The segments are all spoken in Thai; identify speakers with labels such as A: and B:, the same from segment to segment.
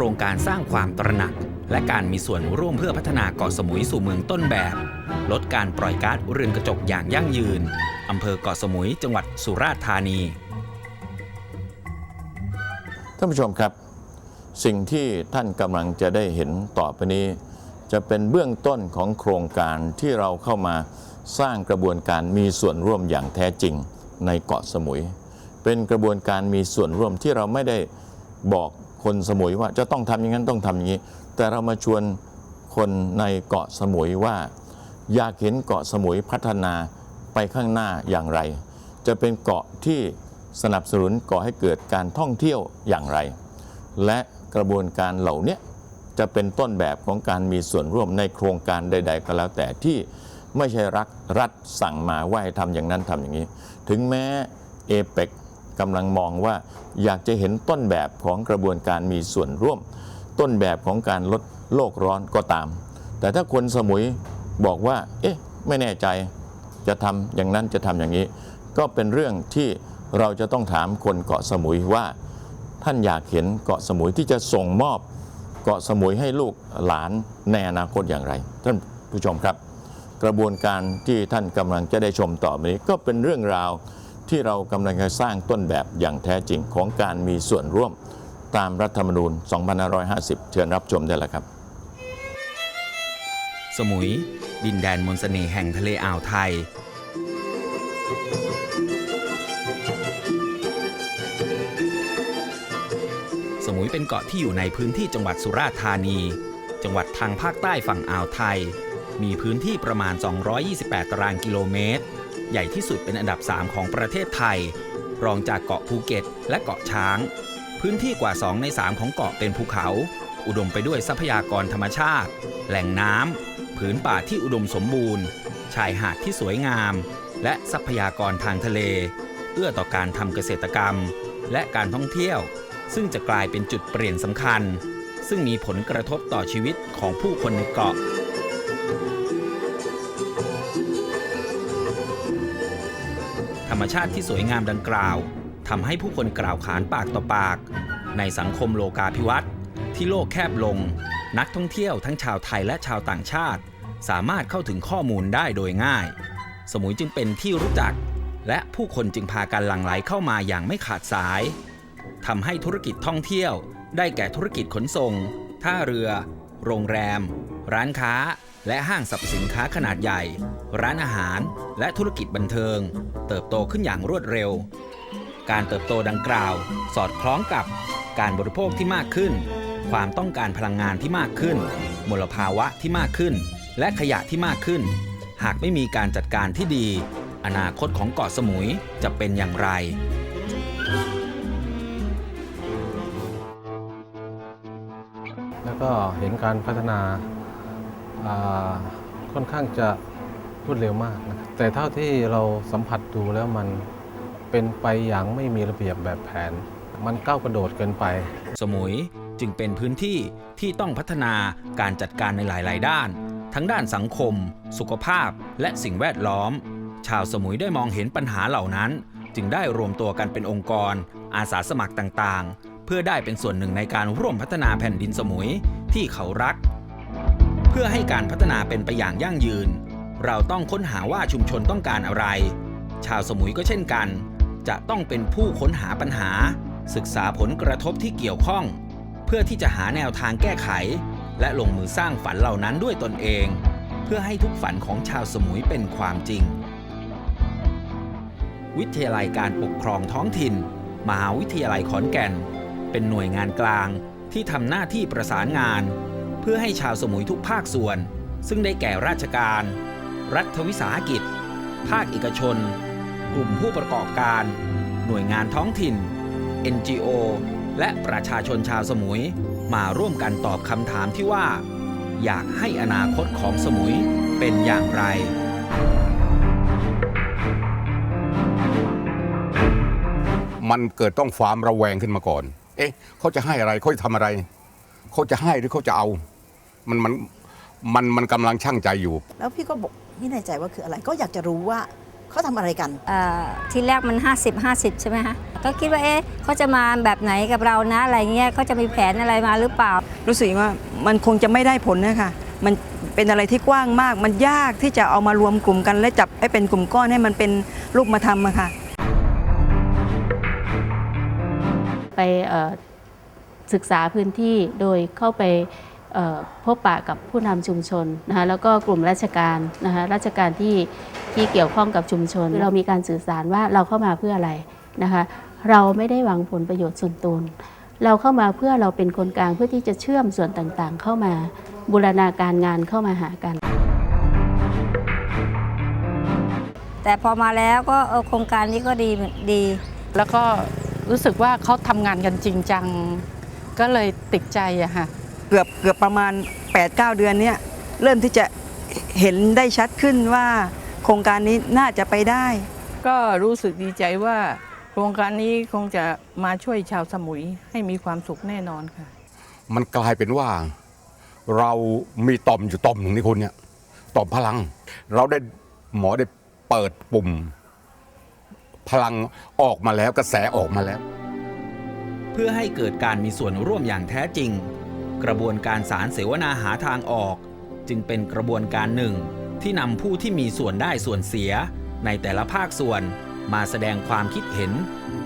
A: รงการสร้างความตระหนัก และการมีส่วนร่วมเพื่อพัฒนาเกาะสมุยสู่เมืองต้นแบบ ลดการปล่อยก๊าซเรือนกระจกอย่างยั่งยืนอำเภอเกาะสมุยจังหวัดสุราษฎร์ธานี
B: ท่านผู้ชมครับสิ่งที่ท่านกำลังจะได้เห็นต่อไปนี้ จะเป็นเบื้องต้นของโครงการที่เราเข้ามาสร้างกระบวนการมีส่วนร่วมอย่างแท้จริงในเกาะสมุย เป็นกระบวนการมีส่วนร่วมที่เราไม่ได้บอก คนสมุยว่าจะต้องทำอย่างนั้นต้องทำอย่างนี้ แต่เรามาชวนคนในเกาะสมุยว่า อยากเห็นเกาะสมุยพัฒนาไปข้างหน้าอย่างไร จะเป็นเกาะที่สนับสนุนก่อให้เกิดการท่องเที่ยวอย่างไร และกระบวนการเหล่านี้จะเป็นต้นแบบของการมีส่วนร่วมในโครงการใด ๆ ก็แล้วแต่ที่ไม่ใช่รักรัฐสั่งมาว่าให้ทำอย่างนั้นทำอย่างนี้ ถึงแม้เอเปก กำลังมองว่าอยากจะเห็นต้นแบบของกระบวนการมีส่วนร่วม ต้นแบบของการลดโลกร้อนก็ตาม แต่ถ้าคนสมุยบอกว่า เอ๊ะ ไม่แน่ใจจะทำอย่างนั้นจะทำอย่างนี้ ก็เป็นเรื่องที่เราจะต้องถามคนเกาะสมุยว่า ท่านอยากเห็นเกาะสมุยที่จะส่งมอบเกาะสมุยให้ลูกหลานในอนาคตอย่างไร ท่านผู้ชมครับ กระบวนการที่ท่านกำลังจะได้ชมต่อไปนี้ก็เป็นเรื่องราว ที่เรากำลังจะสร้างต้นแบบอย่างแท้จริงของการมีส่วนร่วมตามรัฐธรรมนูญ 2550 เชิญรับชมได้แล้วครับ
A: สมุย ดินแดนมนต์เสน่ห์แห่งทะเลอ่าวไทย สมุยเป็นเกาะที่อยู่ในพื้นที่จังหวัดสุราษฎร์ธานี จังหวัดทางภาคใต้ฝั่งอ่าวไทย มีพื้นที่ประมาณ 228 ตารางกิโลเมตร ใหญ่ที่สุดเป็นอันดับ 3 ของประเทศไทย รองจากเกาะภูเก็ต และเกาะช้าง พื้นที่กว่า 2 ใน 3 ของเกาะเป็นภูเขา อุดมไปด้วยทรัพยากรธรรมชาติ แหล่งน้ำผืนป่าที่อุดมสมบูรณ์ ชายหาดที่สวยงาม และทรัพยากรทางทะเล เอื้อต่อการทำเกษตรกรรม และการท่องเที่ยว ซึ่งจะกลายเป็นจุดเปลี่ยนสำคัญ ซึ่งมีผลกระทบต่อชีวิตของผู้คนในเกาะ รรมชาติที่สวยงามดังกล่าวทำให้ผู้คนกล่าวขานปากต่อปาก ในสังคมโลกาภิวัตน์ที่โลกแคบลง นักท่องเที่ยวทั้งชาวไทยและชาวต่างชาติ สามารถเข้าถึงข้อมูลได้โดยง่าย สมุยจึงเป็นที่รู้จัก และผู้คนจึงพากันหลั่งไหลเข้ามาอย่างไม่ขาดสายทำให้ธุรกิจท่องเที่ยว ได้แก่ธุรกิจขนส่ง ท่าเรือ โรงแรม ร้านค้า และห้างสรรพสินค้าขนาดใหญ่ ร้านอาหาร และธุรกิจบันเทิง เติบโตขึ้นอย่างรวดเร็ว การเติบโตดังกล่าว สอดคล้องกับการบริโภคที่มากขึ้น ความต้องการพลังงานที่มากขึ้น มลภาวะที่มากขึ้น และขยะที่มากขึ้น หากไม่มีการจัดการที่ดี อนาคตของเกาะสมุยจะเป็นอย่างไร
C: แล้วก็เห็นการพัฒนา ค่อนข้างจะรวดเร็วมากนะครับแต่เท่าที่เราสัมผัสดูแล้วมันเป็นไปอย่างไม่มีระเบียบแบบแผน มันก้าวกระโดดเกินไป
A: สมุยจึงเป็นพื้นที่ที่ต้องพัฒนาการจัดการในหลาย ๆ ด้าน ทั้งด้านสังคม สุขภาพ และสิ่งแวดล้อม ชาวสมุยได้มองเห็นปัญหาเหล่านั้น จึงได้รวมตัวกันเป็นองค์กร อาสาสมัครต่าง ๆ เพื่อได้เป็นส่วนหนึ่งในการร่วมพัฒนาแผ่นดินสมุยที่เขารัก เพื่อให้การพัฒนาเป็นไปอย่างยั่งยืน เราต้องค้นหาว่าชุมชนต้องการอะไร ชาวสมุยก็เช่นกัน จะต้องเป็นผู้ค้นหาปัญหา ศึกษาผลกระทบที่เกี่ยวข้อง เพื่อที่จะหาแนวทางแก้ไข และลงมือสร้างฝันเหล่านั้นด้วยตนเอง เพื่อให้ทุกฝันของชาวสมุยเป็นความจริง วิทยาลัยการปกครองท้องถิ่น มหาวิทยาลัยขอนแก่น เป็นหน่วยงานกลางที่ทำหน้าที่ประสานงาน เพื่อให้ชาวสมุยทุกภาคส่วน ซึ่งได้แก่ราชการ รัฐวิสาหกิจ ภาคเอกชน กลุ่มผู้ประกอบการ หน่วยงานท้องถิ่น NGO และประชาชนชาวสมุยมาร่วมกันตอบคำถามที่ว่า อยากให้อนาคตของสมุยเป็นอย่างไร
D: มันเกิดต้องความระแวงขึ้นมาก่อน เอ๊ะ เขาจะให้อะไร เขาจะทำอะไร เขาจะให้หรือเขาจะเอา มันมันมันมันกำลังช่างใจอยู่
E: แล้วพี่ก็บอกนี่ในใจว่าคืออะไรก็อยากจะรู้ว่าเขาทำอะไรกัน
F: เอ่อทีแรกมัน 50 50 ใช่ไหมคะก็คิดว่าเอ๊ะเขาจะมาแบบไหนกับเรานะอะไรเงี้ยเขาจะมีแผนอะไรมาหรือเปล่า
G: รู้สึกว่ามันคงจะไม่ได้ผลนะคะมันเป็นอะไรที่กว้างมาก มันยากที่จะเอามารวมกลุ่มกัน และจับให้เป็นกลุ่มก้อนให้มันเป็นรูปมาทำอะค่ะ
H: ไปเอ่อศึกษาพื้นที่โดยเข้าไปเอ่อ พบปะกับผู้นำชุมชนนะคะแล้วก็กลุ่มราชการนะคะราชการที่ที่เกี่ยวข้องกับชุมชน เรามีการสื่อสารว่าเราเข้ามาเพื่ออะไรนะคะเราไม่ได้หวังผลประโยชน์ส่วนตนเราเข้ามาเพื่อเราเป็นคนกลางเพื่อที่จะเชื่อมส่วนต่างๆ เข้ามาบูรณาการงานเข้ามาหากัน
F: แต่พอมาแล้วก็เออโครงการนี้ก็ดีดี
I: แล้วก็รู้สึกว่าเขาทำงานกันจริงจัง ก็เลยติดใจอะค่ะ
G: เกือบเกือบประมาณ 8-9 เดือนเนี้ยเริ่มที่จะเห็นได้ชัดขึ้นว่า โครงการนี้น่าจะไปได้
I: ก็รู้สึกดีใจว่า โครงการนี้คงจะมาช่วยชาวสมุยให้มีความสุขแน่นอนค่ะ
D: มันกลายเป็นว่าเรามีต่อมอยู่ต่อมหนึ่งในคนเนี่ยต่อมพลัง เราได้หมอได้เปิดปุ่ม พลังออกมาแล้วกระแสออกมาแล้ว
A: เพื่อให้เกิดการมีส่วนร่วมอย่างแท้จริง กระบวนการสารเสวนาหาทางออก จึงเป็นกระบวนการหนึ่ง ที่นำผู้ที่มีส่วนได้ส่วนเสีย ในแต่ละภาคส่วนมาแสดงความคิดเห็น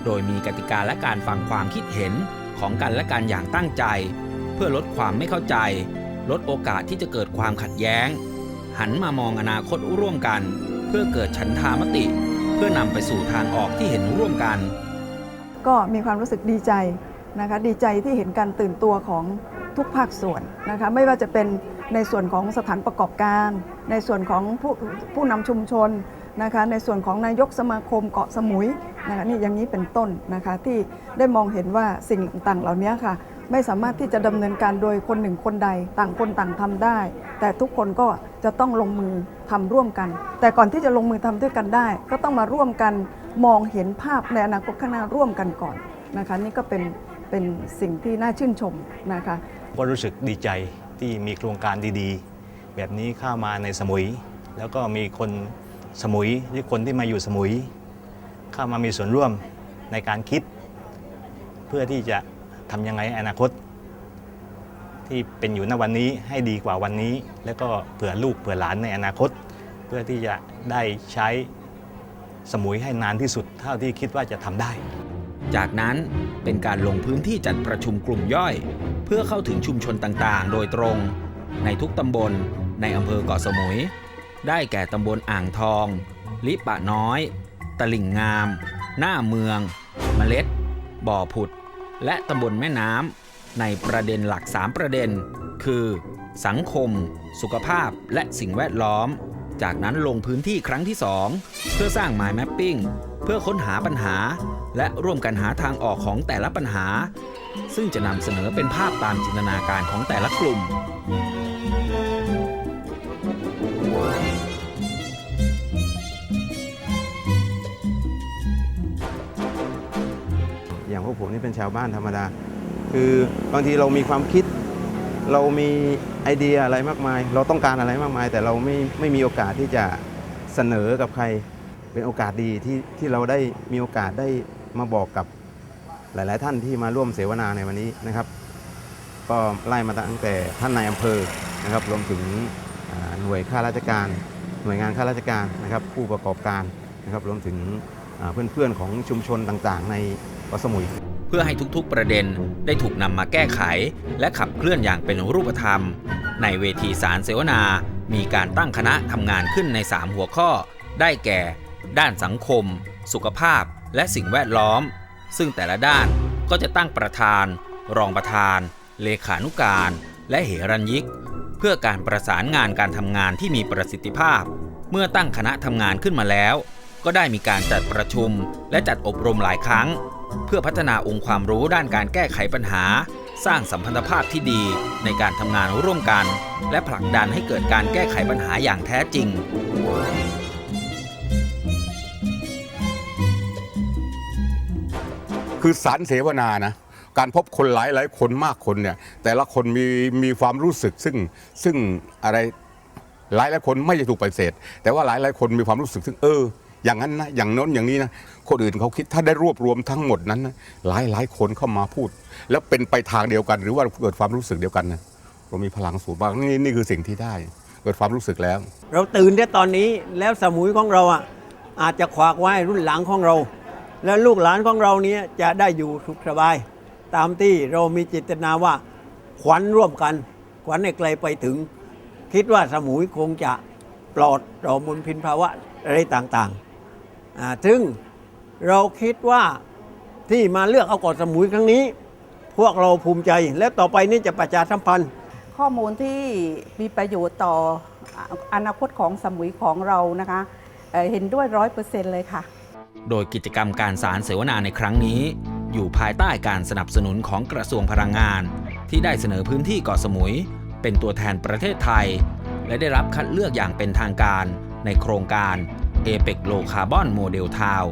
A: โดยมีกติกาและการฟังความคิดเห็นของกันและกันอย่างตั้งใจ เพื่อลดความไม่เข้าใจ ลดโอกาสที่จะเกิดความขัดแย้ง หันมามองอนาคตร่วมกัน เพื่อเกิดฉันทามติ เพื่อนำไปสู่ทางออกที่เห็นร่วมกัน
J: ก็มีความรู้สึกดีใจนะคะดีใจที่เห็นการตื่นตัวของ ทุกภาคส่วนนะคะไม่ว่าจะเป็นในส่วนของสถานประกอบการ ในส่วนของผู้ผู้นำชุมชนนะคะในส่วนของนายกสมาคมเกาะสมุยนะคะนี่อย่างนี้เป็นต้นนะคะที่ได้มองเห็นว่าสิ่งต่างๆ เหล่านี้ค่ะ ไม่สามารถที่จะดำเนินการโดยคนหนึ่งคนใดต่างคนต่างทำได้ แต่ทุกคนก็จะต้องลงมือทำร่วมกัน แต่ก่อนที่จะลงมือทำด้วยกันได้ ก็ต้องมาร่วมกันมองเห็นภาพในอนาคตข้างหน้าร่วมกันก่อนนะคะนี่ก็เป็นเป็นสิ่งที่น่าชื่นชมนะคะ
K: ก็รู้สึกดีใจที่มีโครงการดีๆ แบบนี้เข้ามาในสมุย แล้วก็มีคนสมุยหรือคนที่มาอยู่สมุย เข้ามามีส่วนร่วมในการคิด เพื่อที่จะทำยังไงอนาคต ที่เป็นอยู่ณวันนี้ให้ดีกว่าวันนี้ แล้วก็เผื่อลูกเผื่อหลานในอนาคต เพื่อที่จะได้ใช้สมุยให้นานที่สุดเท่าที่คิดว่าจะทำได้
A: จากนั้นเป็นการลงพื้นที่จัดประชุมกลุ่มย่อย เพื่อเข้าถึงชุมชนต่างๆ โดยตรง ในทุกตำบลในอำเภอเกาะสมุย ได้แก่ตำบลอ่างทอง ลิปะน้อย ตลิ่งงาม หน้าเมือง เมล็ด บ่อผุด และตำบลแม่น้ำในประเด็นหลัก 3 ประเด็น คือ สังคม สุขภาพและสิ่งแวดล้อม จากนั้นลงพื้นที่ครั้งที่ 2 เพื่อสร้าง Mind Mapping เพื่อค้นหาปัญหา และร่วมกันหาทางออกของแต่ละปัญหา ซึ่งจะนำเสนอเป็นภาพตามจินตนาการของแต่ละกลุ่ม
L: อย่างพวกผมนี่เป็นชาวบ้านธรรมดา คือบางทีเรามีความคิด เรามีไอเดียอะไรมากมาย เราต้องการอะไรมากมาย แต่เราไม่ไม่มีโอกาสที่จะเสนอกับใคร เป็นโอกาสดีที่ที่เราได้มีโอกาสได้มาบอกกับ หลาย ๆ ท่านที่มาร่วมเสวนาในวันนี้นะครับ ก็ไล่มาตั้งแต่ท่านนายอำเภอนะครับรวมถึงหน่วยข้าราชการ หน่วยงานข้าราชการนะครับ ผู้ประกอบการนะครับรวมถึงเพื่อน ๆ ของชุมชนต่าง ๆ ในเกาะสมุย
A: เพื่อให้ทุก ๆ ประเด็นได้ถูกนำมาแก้ไข และขับเคลื่อนอย่างเป็นรูปธรรม ในเวทีสารเสวนา มีการตั้งคณะทำงานขึ้นใน 3 หัวข้อ ได้แก่ ด้านสังคม สุขภาพ และสิ่งแวดล้อม ซึ่งแต่ละด้านก็จะตั้งประธาน รองประธาน เลขานุการ และเหรัญยิก เพื่อการประสานงานการทำงานที่มีประสิทธิภาพ เมื่อตั้งคณะทำงานขึ้นมาแล้ว ก็ได้มีการจัดประชุม และจัดอบรมหลายครั้ง เพื่อพัฒนาองค์ความรู้ด้านการแก้ไขปัญหา สร้างสัมพันธภาพที่ดีในการทำงานร่วมกัน และผลักดันให้เกิดการแก้ไขปัญหาอย่างแท้จริง
D: คือสารเสวนานะการพบคนหลายหลายคนมากคนเนี่ยแต่ละคนมีมีความรู้สึกซึ่งซึ่งอะไรหลายหลายคนไม่จะถูกปฏิเสธ แต่ว่าหลายหลายคนมีความรู้สึกซึ่งเออ อย่างนั้นนะอย่างโน้นอย่างนี้นะคนอื่นเขาคิดถ้าได้รวบรวมทั้งหมดนั้นนะหลายหลายคนเข้ามาพูด แล้วเป็นไปทางเดียวกัน หรือว่าเกิดความรู้สึกเดียวกันนะเรามีพลังสูงมากนี่นี่คือสิ่งที่ได้ เกิดความรู้สึกแล้ว
E: เราตื่นได้ตอนนี้แล้วสมุยของเราอะอาจจะขวากไว้รุ่นหลังของเรา แล้วลูกหลานของเราเนี้จะได้อยู่สุขสบาย ตามที่เรามีเจตนาว่าขวัญร่วมกัน ขวัญให้ไกลไปถึง คิดว่าสมุยคงจะปลอดต่อมลพินภาวะอะไรต่างๆอ่าซึ่งเราคิดว่าที่มาเลือกเอาเกาะสมุยครั้งนี้ พวกเราภูมิใจและต่อไปนี้จะประชาสัมพันธ์
M: ข้อมูลที่มีประโยชน์ต่ออนาคตของสมุยของเรานะคะเเห็นด้วยร้อยเปอร์เซ็นต์เลยค่ะ
A: โดยกิจกรรมการสารเสวนาในครั้งนี้ อยู่ภายใต้การสนับสนุนของกระทรวงพลังงาน ที่ได้เสนอพื้นที่เกาะสมุย เป็นตัวแทนประเทศไทย และได้รับคัดเลือกอย่างเป็นทางการในโครงการ APEC Low Carbon Model Town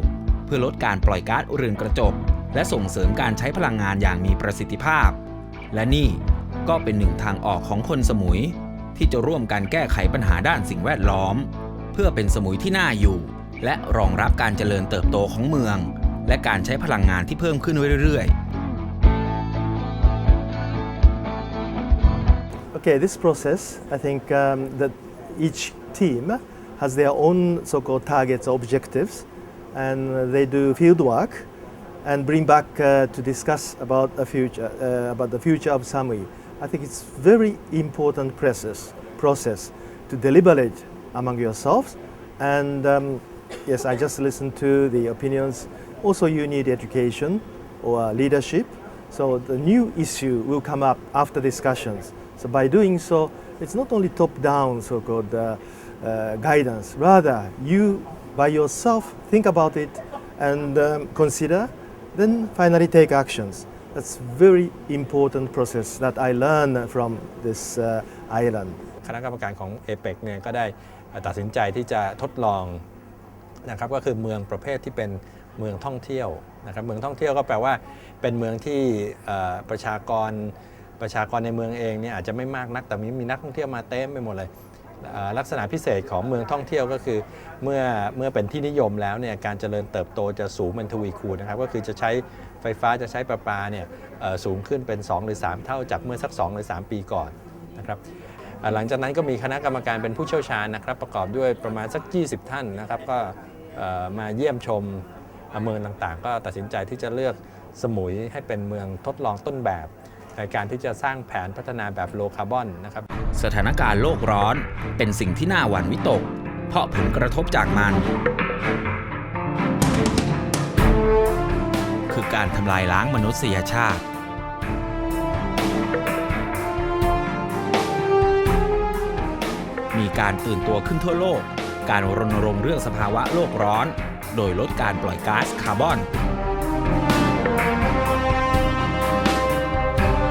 A: เพื่อลดการปล่อยก๊าซเรือนกระจก และส่งเสริมการใช้พลังงานอย่างมีประสิทธิภาพ และนี่ก็เป็นหนึ่งทางออกของคนสมุย ที่จะร่วมกันแก้ไขปัญหาด้านสิ่งแวดล้อม เพื่อเป็นสมุยที่น่าอยู่ และรองรับการเจริญเติบโตของเมือง และการใช้พลังงานที่เพิ่มขึ้นเรื่อยๆ
N: Okay, this process, I think um, that each team has their own so-called targets objectives and they do field work and bring back uh, to discuss about the future, uh, about the future of Samui. I think it's very important process, process to deliberate among yourselves. And um, yes, I just listened to the opinions. Also, you need education or leadership. So the new issue will come up after discussions. So by doing so, it's not only top-down so-called uh, uh, guidance. Rather, you by yourself think about it and um, consider, then finally take actions. That's very important process that I learned from this uh, island.
O: คณะกรรมการของเอเปกเนี่ยก็ได้ตัดสินใจที่จะทดลอง นะครับก็คือเมืองประเภทที่เป็นเมืองท่องเที่ยวนะครับเมืองท่องเที่ยวก็แปลว่าเป็นเมืองที่ประชากรประชากรในเมืองเองเนี่ยอาจจะไม่มากนักแต่มีมีนักท่องเที่ยวมาเต็มไปหมดเลยลักษณะพิเศษของเมืองท่องเที่ยวก็คือเมื่อเมื่อเป็นที่นิยมแล้วเนี่ยการเจริญเติบโตจะสูงเป็นทวีคูณนะครับก็คือจะใช้ไฟฟ้าจะใช้ประปาเนี่ยสูงขึ้นเป็น 2 หรือ 3 เท่าจากเมื่อสัก 2 หรือ 3 ปีก่อนนะครับหลังจากนั้นก็มีคณะกรรมการเป็นผู้เชี่ยวชาญนะครับประกอบด้วยประมาณสัก 20 ท่านนะครับก็ มาเยี่ยมชมเมืองต่างๆ ก็ตัดสินใจที่จะเลือกสมุยให้เป็นเมืองทดลองต้นแบบ ในการที่จะสร้างแผนพัฒนาแบบโลคาร์บอนนะครับ
A: สถานการณ์โลกร้อนเป็นสิ่งที่น่าหวั่นวิตก เพราะผลกระทบจากมัน คือการทำลายล้างมนุษยชาติมีการตื่นตัวขึ้นทั่วโลก การรณรงค์เรื่องสภาวะโลกร้อน โดยลดการปล่อยก๊าซคาร์บอน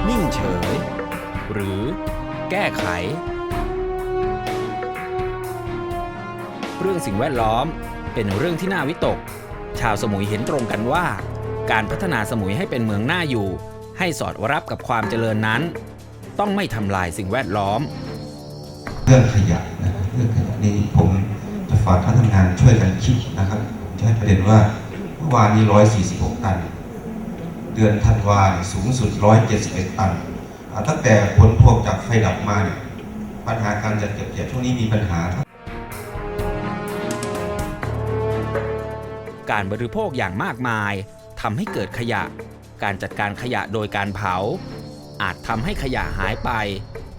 A: นิ่งเฉย หรือแก้ไข เรื่องสิ่งแวดล้อมเป็นเรื่องที่น่าวิตก ชาวสมุยเห็นตรงกันว่า การพัฒนาสมุยให้เป็นเมืองน่าอยู่ ให้สอดรับกับความเจริญนั้น ต้องไม่ทำลายสิ่งแวดล้อม
P: เรื่องขยะนะครับเรื่องขยะนี่ผม ฝากท่านทำงานช่วยกันคิดนะครับผมจะให้ประเด็นว่าเมื่อวานนี้146 ตัน เดือนธันวาสูงสุด 171 ตันอ่าตั้งแต่ผลพวกจากไฟดับมาเนี่ยปัญหาการจัดเก็บขยะช่วงนี้มีปัญหา
A: การบริโภคอย่างมากมายทำให้เกิดขยะ การจัดการขยะโดยการเผา อาจทำให้ขยะหายไป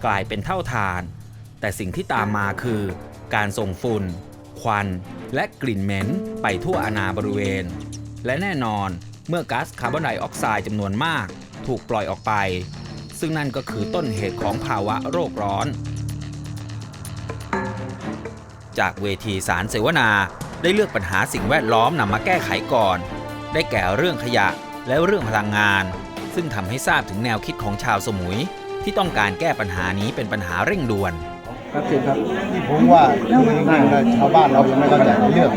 A: กลายเป็นเท่าฐาน แต่สิ่งที่ตามมาคือ การส่งฝุ่น ควัน และกลิ่นเหม็นไปทั่วอาณาบริเวณ และแน่นอนเมื่อก๊าซคาร์บอนไดออกไซด์จำนวนมาก ถูกปล่อยออกไป ซึ่งนั่นก็คือต้นเหตุของภาวะโรคร้อน จากเวทีสารเสวนาได้เลือกปัญหาสิ่งแวดล้อมนำมาแก้ไขก่อน ได้แก่เรื่องขยะและเรื่องพลังงาน ซึ่งทำให้ทราบถึงแนวคิดของชาวสมุย ที่ต้องการแก้ปัญหานี้เป็นปัญหาเร่งด่วน
Q: ครับจริงครับผมว่าง่ายๆเลยชาวบ้านเรายังไม่เข้าใจเรื่อง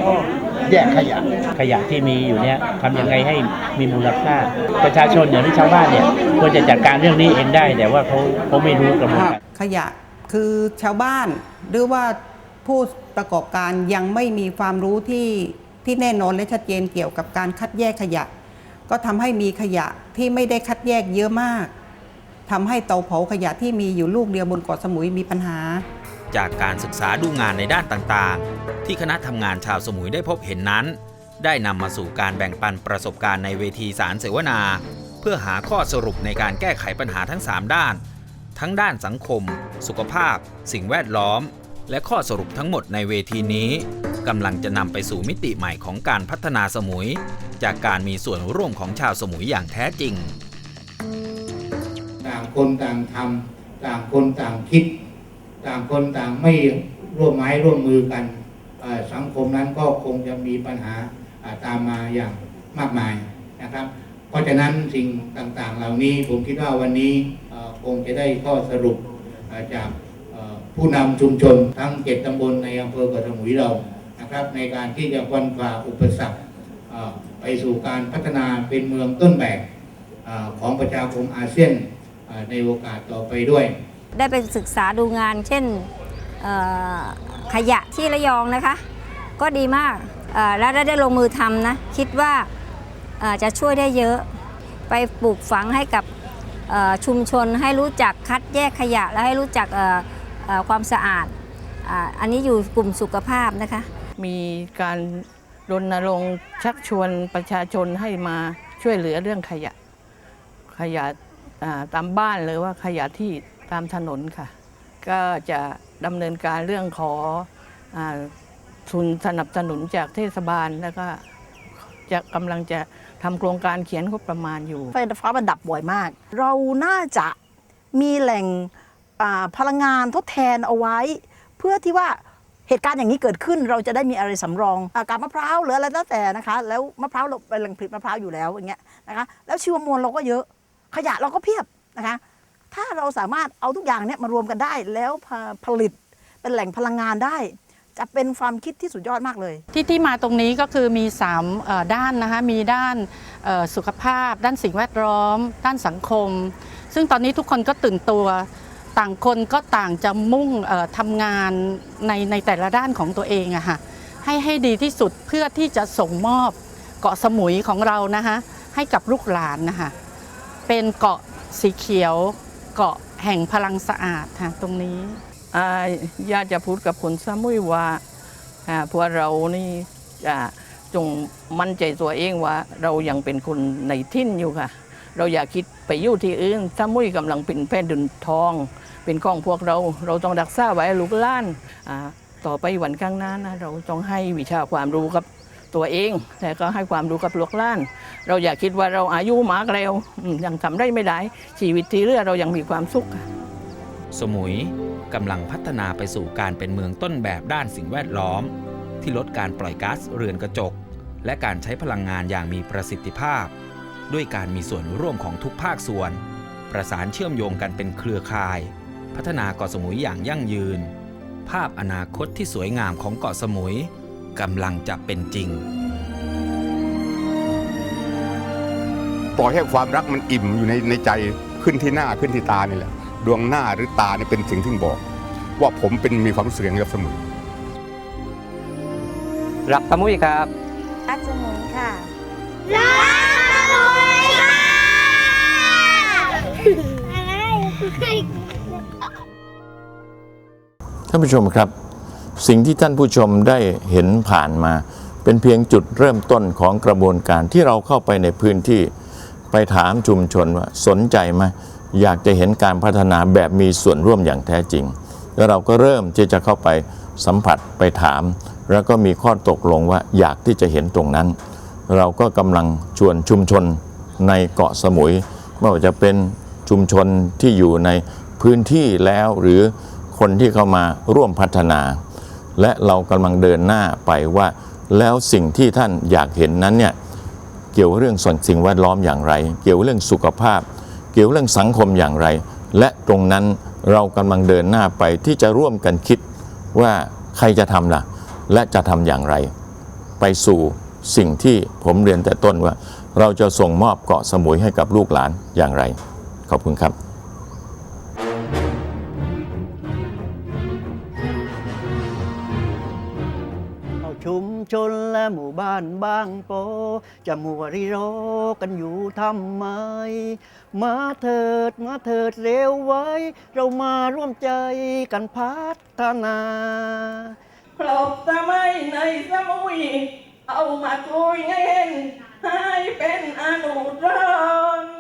Q: แยกขยะ
R: ขยะที่มีอยู่เนี่ยทำยังไงให้มีมูลค่า ประชาชนอย่างที่ชาวบ้านเนี่ยควรจะจัดการเรื่องนี้เองได้แต่ว่าเขาเขาไม่รู้กระบวนการ
M: ขยะคือชาวบ้านหรือว่าผู้ประกอบการยังไม่มีความรู้ที่
S: ที่แน่นอนและชัดเจนเกี่ยวกับการคัดแยกขยะ ก็ทำให้มีขยะที่ไม่ได้คัดแยกเยอะมากทำให้เตาเผาขยะที่มีอยู่ลูกเดียวบนเกาะสมุยมีปัญหา
A: จากการศึกษาดูงานในด้านต่างๆ ที่คณะทำงานชาวสมุยได้พบเห็นนั้น ได้นำมาสู่การแบ่งปันประสบการณ์ในเวทีสารเสวนา เพื่อหาข้อสรุปในการแก้ไขปัญหาทั้ง 3 ด้าน ทั้งด้านสังคม สุขภาพ สิ่งแวดล้อม และข้อสรุปทั้งหมดในเวทีนี้กำลังจะนำไปสู่มิติใหม่ของการพัฒนาสมุย จากการมีส่วนร่วมของชาวสมุยอย่างแท้จริง
T: ต่างคนต่างทำต่างคนต่างคิด ต่างคนต่างไม่ร่วมไม้ร่วมมือกันสังคมนั้นก็คงจะมีปัญหาตามมาอย่างมากมายนะครับ เพราะฉะนั้นสิ่งต่างๆ เหล่านี้ผมคิดว่าวันนี้อ่อคงจะได้ข้อสรุปจากผู้นำชุมชนทั้งเจ็ดตำบลในอำเภอกาะสมุยเรานะครับ ในการที่จะฟันฝ่าอุปสรรคไปสู่การพัฒนาเป็นเมืองต้นแบบของประชาคมอาเซียนในโอกาสต่อไปด้วย
F: ได้ไปศึกษาดูงาน เช่นขยะที่ระยองนะคะ ก็ดีมากแล้วได้ลงมือทำนะ คิดว่าจะช่วยได้เยอะไปปลูกฝังให้กับชุมชนให้รู้จักคัดแยกขยะ และให้รู้จักความสะอาดออันนี้อยู่กลุ่มสุขภาพนะคะ
I: มีการรณรงค์ชักชวนประชาชนให้มาช่วยเหลือเรื่องขยะ ขยะตามบ้านหรือว่าขยะที่ ตามถนนค่ะ ก็จะดำเนินการเรื่องขออทุนสนับสนุนจากเทศบาลแล้วก็จะกำลังจะทำโครงการเขียนงบประมาณอยู่
U: ไฟฟ้ามันดับบ่อยมาก เราน่าจะมีแหล่งพลังงานทดแทนเอาไว้ เพื่อที่ว่าเหตุการณ์อย่างนี้เกิดขึ้นเราจะได้มีอะไรสำรองอากาศมะพร้าวหรืออะไรแล้วแต่นะคะ แล้วมะพร้าวเราเป็นแหล่งผลิตมะพร้าวอยู่แล้วอย่างเงี้ยนะคะแล้วชีวมวลเราก็เยอะขยะเราก็เพียบนะคะ ถ้าเราสามารถเอาทุกอย่างเนี้ยมารวมกันได้ แล้วผลิตเป็นแหล่งพลังงานได้ จะเป็นความคิดที่สุดยอดมากเลย
V: ที่ที่มาตรงนี้ก็คือมี3ด้านนะคะมีด้านสุขภาพ ด้านสิ่งแวดล้อม ด้านสังคม ซึ่งตอนนี้ทุกคนก็ตื่นตัวต่างคนก็ต่างจะมุ่งทำงานในในแต่ละด้านของตัวเองอะค่ะให้ให้ดีที่สุดเพื่อที่จะส่งมอบเกาะสมุยของเรานะคะให้กับลูกหลานนะคะเป็นเกาะสีเขียว เกาะแห่งพลังสะอาดค่ะตรงนี้
I: อ่าอยากจะพูดกับคนสมุยว่าพวกเรานี่จงมั่นใจตัวเองว่า เรายังเป็นคนในทิ้นอยู่ค่ะ เราอย่าคิดไปอยู่ที่อื่นสมุยกำลังเป็นแผ่นดินทอง เป็นของพวกเรา เราต้องรักษาไว้ลูกล้านอ่าต่อไปวันข้างหน้านะเราต้องให้วิชาความรู้กับ ตัวเองแต่ก็ให้ความรู้กับลูกหล้าน เราอย่าคิดว่าเราอายุมากแล้วยังทำได้ไม่ได้ ชีวิตที่เหลือเรายังมีความสุข
A: สมุยกำลังพัฒนาไปสู่การเป็นเมืองต้นแบบด้านสิ่งแวดล้อม ที่ลดการปล่อยก๊าซเรือนกระจก และการใช้พลังงานอย่างมีประสิทธิภาพ ด้วยการมีส่วนร่วมของทุกภาคส่วน ประสานเชื่อมโยงกันเป็นเครือข่าย พัฒนาเกาะสมุยอย่างยั่งยืน ภาพอนาคตที่สวยงามของเกาะสมุย กำลังจะเป็นจริง
D: ปล่อยให้ความรักมันอิ่มอยู่ในในใจขึ้นที่หน้าขึ้นที่ตานี่แหละ ดวงหน้าหรือตาเนี่ยเป็นสิ่งที่บอก ว่าผมเป็นมีความรู้สึกอย่างนี้กับสมุน
W: รักสมุยครับ
F: รักสมุนค่ะ
X: รักสมุยค่ะ
B: ท่านผู้ชมครับ สิ่งที่ท่านผู้ชมได้เห็นผ่านมา เป็นเพียงจุดเริ่มต้นของกระบวนการที่เราเข้าไปในพื้นที่ ไปถามชุมชนว่าสนใจไหมอยากจะเห็นการพัฒนาแบบมีส่วนร่วมอย่างแท้จริง แล้วเราก็เริ่มที่จะเข้าไปสัมผัสไปถาม แล้วก็มีข้อตกลงว่าอยากที่จะเห็นตรงนั้น เราก็กำลังชวนชุมชนในเกาะสมุยไม่ว่าจะเป็นชุมชนที่อยู่ในพื้นที่แล้วหรือคนที่เข้ามาร่วมพัฒนา และเรากำลังเดินหน้าไปว่าแล้วสิ่งที่ท่านอยากเห็นนั้นเนี่ยเกี่ยวเรื่องส่วนสิ่งแวดล้อมอย่างไร เกี่ยวเรื่องสุขภาพ เกี่ยวเรื่องสังคมอย่างไร และตรงนั้นเรากำลังเดินหน้าไปที่จะร่วมกันคิดว่าใครจะทำล่ะ และจะทำอย่างไร ไปสู่สิ่งที่ผมเรียนแต่ต้นว่า เราจะส่งมอบเกาะสมุยให้กับลูกหลานอย่างไร ขอบคุณครับ
E: ชุม
K: ชนและหมู่บ้านบางโปจะมัวรีรอกันอยู่ทำไม มาเถิดมาเถิดเร็วไว้ เรามาร่วมใจกันพัฒนา
I: ปลอบสมัยในสมุย เอามาคุยเงินให้เป็นอนุรักษ์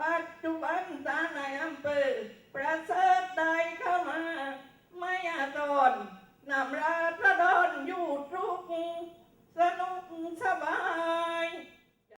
I: ปัจจุบันสารในอำเภอประเสริฐใดเข้ามา ไม่อาจอน นำราพระดออยู่ทุกสนุกสบาย